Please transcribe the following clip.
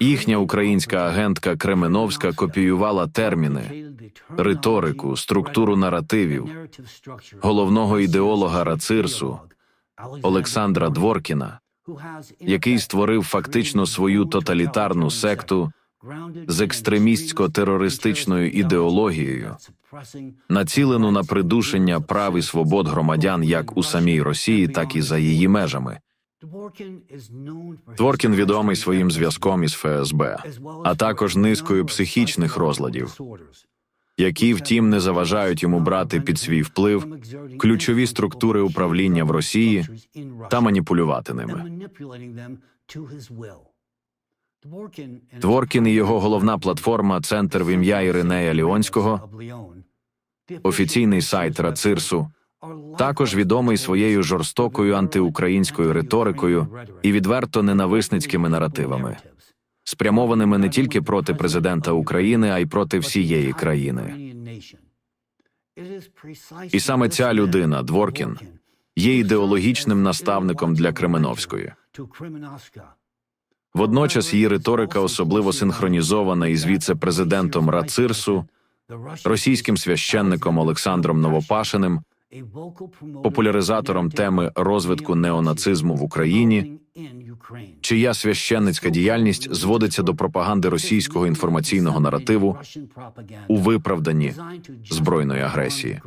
Їхня українська агентка Кременовська копіювала терміни, риторику, структуру наративів головного ідеолога Рацирсу Олександра Дворкіна, який створив фактично свою тоталітарну секту з екстремістсько-терористичною ідеологією, націлену на придушення прав і свобод громадян як у самій Росії, так і за її межами. Дворкін відомий своїм зв'язком із ФСБ, а також низкою психічних розладів, які, втім, не заважають йому брати під свій вплив ключові структури управління в Росії та маніпулювати ними. Дворкін і його головна платформа Центр в ім'я Іринея Ліонського, офіційний сайт Рацирсу, також відомий своєю жорстокою антиукраїнською риторикою і відверто ненависницькими наративами, спрямованими не тільки проти президента України, а й проти всієї країни. І саме ця людина, Дворкін, є ідеологічним наставником для Кременовської. Водночас її риторика особливо синхронізована із віце-президентом Рацирсу, російським священником Олександром Новопашиним, популяризатором теми розвитку неонацизму в Україні, чия священницька діяльність зводиться до пропаганди російського інформаційного наративу у виправданні збройної агресії.